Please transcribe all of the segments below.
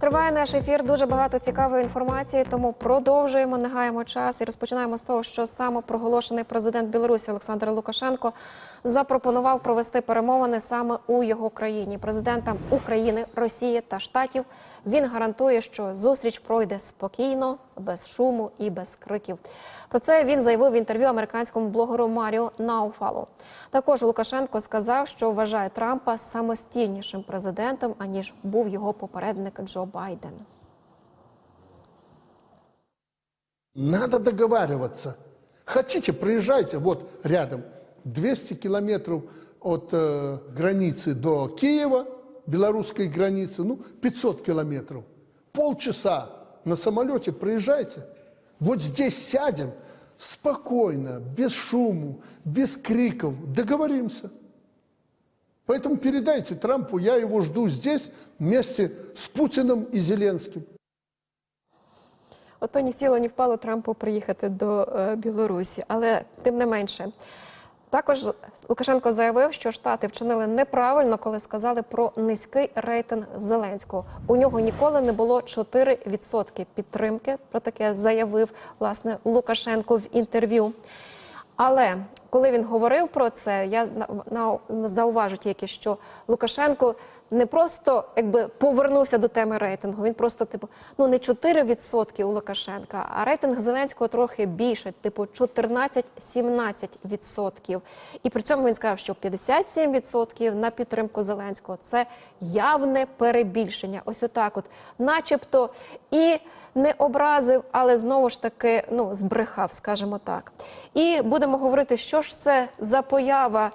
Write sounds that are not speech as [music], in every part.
Триває наш ефір. Дуже багато цікавої інформації, тому продовжуємо, не гаємо час і розпочинаємо з того, що самопроголошений президент Білорусі Олександр Лукашенко запропонував провести перемовини саме у його країні. Президентам України, Росії та Штатів він гарантує, що зустріч пройде спокійно, без шуму і без криків. Про це він заявив в інтерв'ю американському блогеру Маріо Науфалу. Також Лукашенко сказав, що вважає Трампа самостійнішим президентом аніж був його попередник Джо Байден. Надо договариваться. Хотите, проезжайте, вот рядом, 200 километров от э, границы до Киева, белорусской границы, ну, 500 километров. Полчаса на самолете проезжайте. Вот здесь сядем спокойно, без шуму, без криков, договоримся. Поэтому передайте Трампу, я его жду здесь вместе с Путиным и Зеленским. Ото ні сіло, ні впало Трампу приїхати до е, Білорусі, але тим не менше. Також Лукашенко заявив, що Штати вчинили неправильно, коли сказали про низький рейтинг Зеленського. У нього ніколи не було 4% підтримки. Про таке заявив власне Лукашенко в інтерв'ю. Але коли він говорив про це, я на, на зауважу тільки, що Лукашенко не просто якби повернувся до теми рейтингу. Він просто типу, ну не 4% у Лукашенка, а рейтинг Зеленського трохи більше, типу 14-17%. І при цьому він сказав, що 57% на підтримку Зеленського це явне перебільшення. Ось отак, от, начебто, і не образив, але знову ж таки ну збрехав, скажімо так. І будемо говорити, що ж це за поява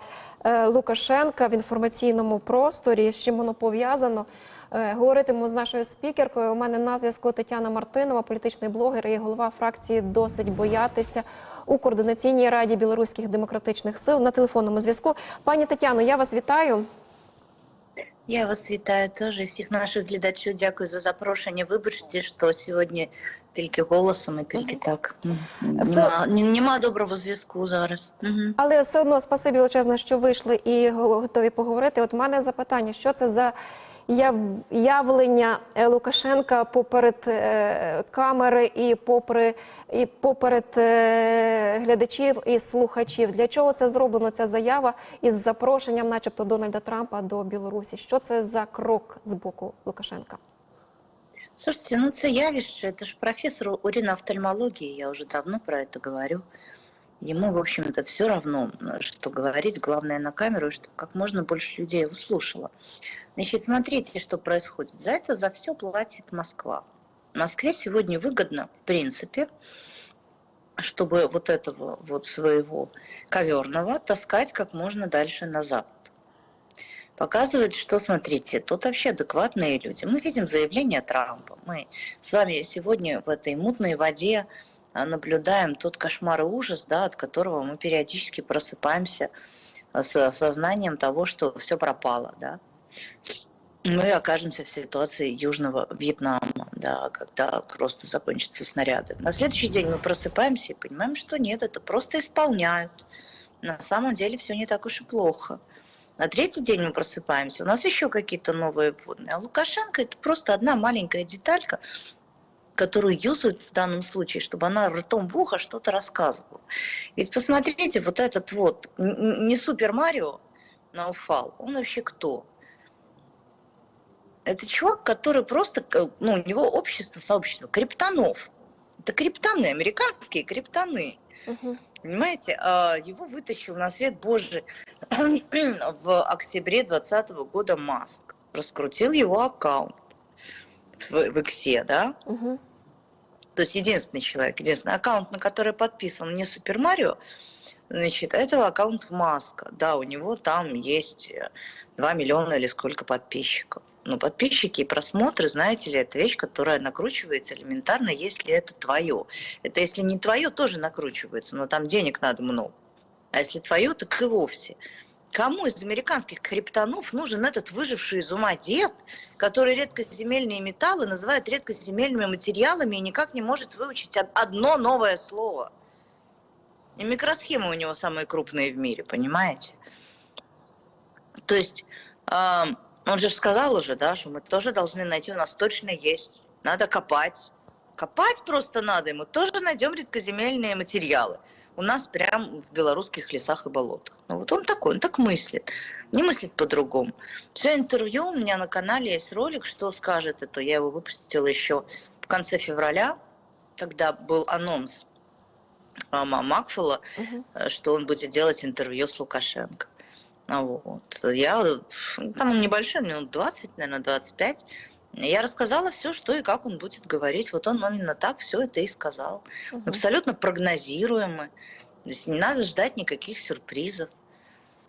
Лукашенка в інформаційному просторі, з чим воно пов'язано. Е, Говоритиму з нашою спікеркою. У мене на зв'язку Тетяна Мартинова, політичний блогер і голова фракції Досить боятися у координаційній раді білоруських демократичних сил на телефонному зв'язку. Пані Тетяно, я вас вітаю. Я вас вітаю теж всіх наших глядачів. Дякую за запрошення. Вибачте, що сьогодні тільки голосом і тільки так. Нема, ні- нема доброго зв'язку зараз. Мгм. Але все одно спасибі величезне, що вийшли і го- готові поговорити. От в мене запитання: що це за яв- явлення е, Лукашенка поперед е, камери і попри і поперед е, глядачів і слухачів? Для чого це зроблено? Ця заява із запрошенням, начебто, Дональда Трампа до Білорусі? Що це за крок з боку Лукашенка? Слушайте, ну це явище, это ж профессор уринофтальмологии, я уже давно про это говорю. Ему, в общем-то, все равно, что говорить, главное на камеру, чтобы как можно больше людей услышало. Значит, смотрите, что происходит. За это за все платит Москва. Москве сегодня выгодно, в принципе, чтобы вот этого вот своего коверного таскать как можно дальше на запад. Показывает, что, смотрите, тут вообще адекватные люди. Мы видим заявление Трампа. Мы с вами сегодня в этой мутной воде а, наблюдаем тот кошмар и ужас, да, от которого мы периодически просыпаемся а, с сознанием того, что все пропало, да. Мы окажемся в ситуации Южного Вьетнама, да, когда просто закончатся снаряды. На следующий день мы просыпаемся и понимаем, что нет, это просто исполняют. На самом деле все не так уж и плохо. На третий день мы просыпаемся, у нас еще какие-то новые вводные. А Лукашенко это просто одна маленькая деталька, которую юзают в данном случае, чтобы она ртом в ухо что-то рассказывала. Ведь посмотрите, вот этот вот, не Супер Марио на Уфал, он вообще кто? Это чувак, который просто, к- ну, у него общество, сообщество криптонов. Это криптоны, американские криптоны. Угу. Понимаете, а, его вытащил на свет Божий [clears throat] в октябре 2020 года Маск. Раскрутил его аккаунт в, в Иксе, да? Угу. То есть единственный человек, единственный аккаунт, на который подписан не Супер Марио, значит, этого аккаунт Маска. Да, у него там есть э, 2 миллиона или сколько подписчиков. Но подписчики и просмотры, знаете ли, это вещь, которая накручивается элементарно, если это твое. Это если не твое, тоже накручивается, но там денег надо много. А если твое, так и вовсе. Кому из американских криптонов нужен этот выживший из ума дед, который редкоземельные металлы называет редкоземельными материалами и никак не может выучить од- одно новое слово? И микросхемы у него самые крупные в мире, понимаете? То есть Он же сказал уже, да, что мы тоже должны найти, у нас точно есть. Надо копать. Копать просто надо, и мы тоже найдем редкоземельные материалы. У нас прям в белорусских лесах и болотах. Ну вот он такой, он так мыслит. Не мыслит по-другому. Все интервью, у меня на канале есть ролик, что скажет это. Я его выпустила еще в конце февраля, когда был анонс а, Ма- Макфелла, э, что он будет делать интервью с Лукашенко. А Вот. Я, э, там небольшой, минут 20, наверное, 25. Я рассказала все, что и как он будет говорить. Вот он именно так все это и сказал. Абсолютно прогнозируемо. То есть не надо ждать никаких сюрпризов.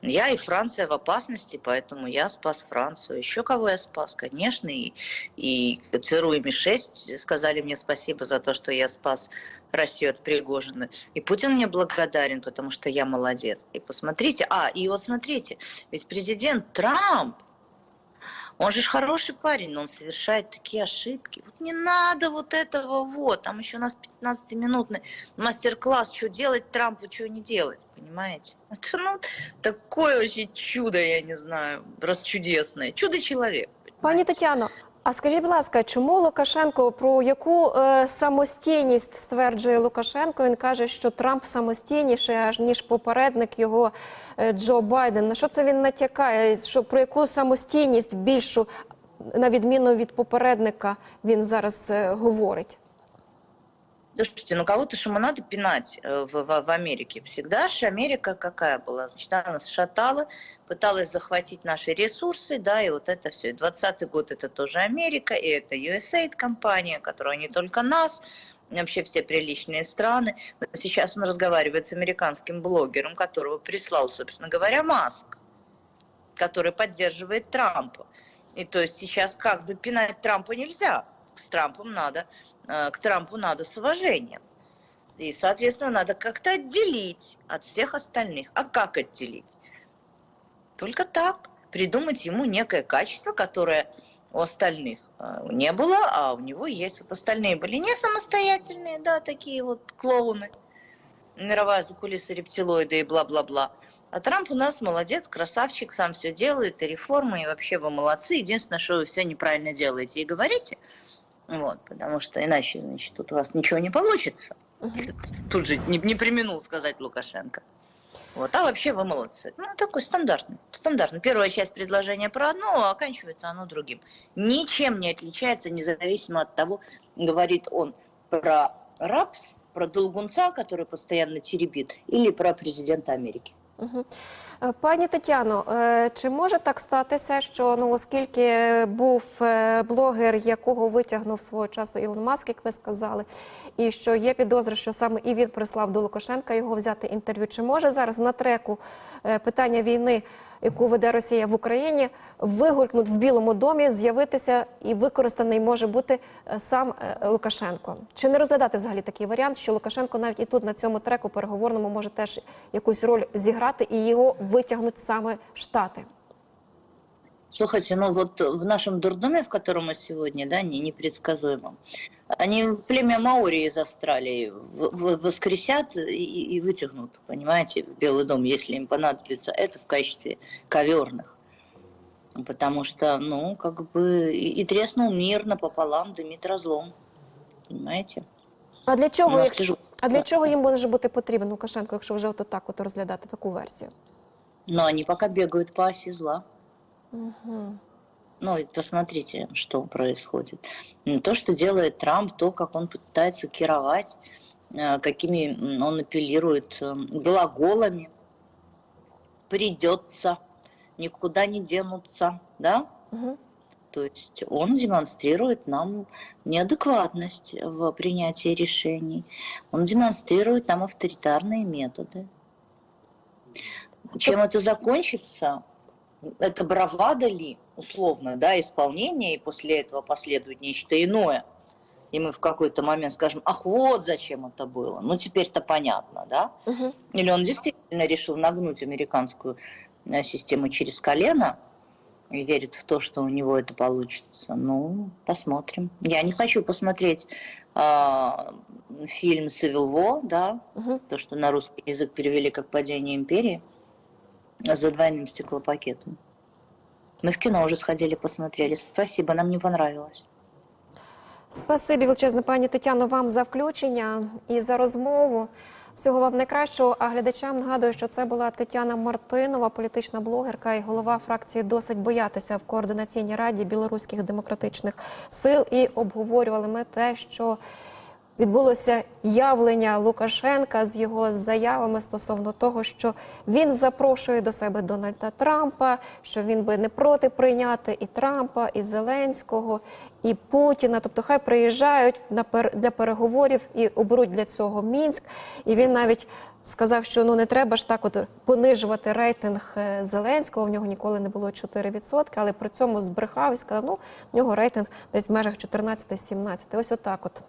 Я и Франция в опасности, поэтому я спас Францию. Еще кого я спас? Конечно, и, и ЦРУ и Ми-6 сказали мне спасибо за то, что я спас Россию от Пригожина. И Путин мне благодарен, потому что я молодец. И посмотрите, а, и вот смотрите, ведь президент Трамп, он же хороший парень, но он совершает такие ошибки. Вот не надо вот этого вот. Там еще у нас 15-минутный мастер-класс, что делать Трампу, что не делать, понимаете? [laughs] Это, ну, такое вообще чудо, я не знаю, расчудесное. Чудо-человек. Пані Тетяно, а скажіть, будь ласка, чому Лукашенко про яку е, самостійність стверджує Лукашенко? Він каже, що Трамп самостійніший аж ніж попередник його е, Джо Байден. На що це він натякає? Що про яку самостійність більшу, на відміну від попередника, він зараз е, говорить? Слушайте, ну кого-то же ему надо пинать э, в, в, в Америке. Всегда же Америка какая была? Значит, она нас шатала, пыталась захватить наши ресурсы, да, и вот это все. И 20 год это тоже Америка, и это USAID компания, которая не только нас, вообще все приличные страны. Сейчас он разговаривает с американским блогером, которого прислал, собственно говоря, Маск, который поддерживает Трампа. И то есть сейчас как бы пинать Трампа нельзя. С Трампом надо, к Трампу надо с уважением. И, соответственно, надо как-то отделить от всех остальных. А как отделить? Только так. Придумать ему некое качество, которое у остальных э, не было, а у него есть. Вот остальные были не самостоятельные, да, такие вот клоуны. Мировая закулиса рептилоиды и бла-бла-бла. А Трамп у нас молодец, красавчик, сам все делает, и реформы, и вообще вы молодцы. Единственное, что вы все неправильно делаете и говорите. Вот, потому что иначе, значит, тут у вас ничего не получится. Тут же не, не применул сказать Лукашенко. Вот, а вообще вы молодцы. Ну, такой стандартный. Стандартный. Первая часть предложения про одно, а оканчивается оно другим. Ничем не отличается, независимо от того, говорит он про РАПС, про Долгунца, который постоянно теребит, или про президента Америки. Е, Пані Тетяно, е, чи може так статися, що ну оскільки був е, блогер, якого витягнув свого часу Ілон Маск, як ви сказали, і що є підозри, що саме і він прислав до Лукашенка його взяти інтерв'ю? Чи може зараз на треку питання війни, яку веде Росія в Україні, вигулькнуть в Білому домі, з'явитися і використаний може бути е, сам е, Лукашенко? Чи не розглядати взагалі такий варіант, що Лукашенко навіть і тут на цьому треку переговорному може теж якусь роль зіграти і його витягнуть саме штати? Слушайте, ну вот в нашем дурдоме, в котором мы сегодня, да, не, непредсказуемом, они племя Маори из Австралии в- в- воскресят и, и вытягнут, понимаете, в Белый дом, если им понадобится это в качестве коверных. Потому что, ну, как бы и, и треснул мир напополам, дымит разлом. Понимаете? А для У чого, нас якщо тяжело. а для Так. чого їм може бути потрібен Лукашенко, якщо вже от так от розглядати таку версію? Но они пока бегают по оси зла. Ну, и посмотрите, что происходит. То, что делает Трамп, то, как он пытается кировать, э, какими он апеллирует э, глаголами. Придется, никуда не денутся, да? Мгм. То есть он демонстрирует нам неадекватность в принятии решений. Он демонстрирует нам авторитарные методы. Чем это закончится? Это бравада ли, условно, да, исполнение, и после этого последует нечто иное? И мы в какой-то момент скажем, ах, вот зачем это было. Ну, теперь-то понятно, да? Мгм. Или он действительно решил нагнуть американскую э, систему через колено и верит в то, что у него это получится. Ну, посмотрим. Я не хочу посмотреть а, фильм Civil War, да, Мгм. то, что на русский язык перевели как «Падение империи», за двойным стеклопакетом. Мы в кино уже сходили, посмотрели. Спасибо, нам не понравилось. Спасибі величезне, пані Тетяно, вам за включення і за розмову. Всього вам найкращого. А глядачам нагадую, що це була Тетяна Мартинова, політична блогерка і голова фракції Досить боятися в координаційній раді білоруських демократичних сил. І обговорювали ми те, що відбулося явлення Лукашенка з його заявами стосовно того, що він запрошує до себе Дональда Трампа, що він би не проти прийняти і Трампа, і Зеленського, і Путіна. Тобто, хай приїжджають для переговорів і оберуть для цього Мінськ. І він навіть сказав, що ну не треба ж так от понижувати рейтинг е, Зеленського. В нього ніколи не було 4%, але при цьому збрехав і сказав, ну в нього рейтинг десь в межах 14-17. Ось отак от.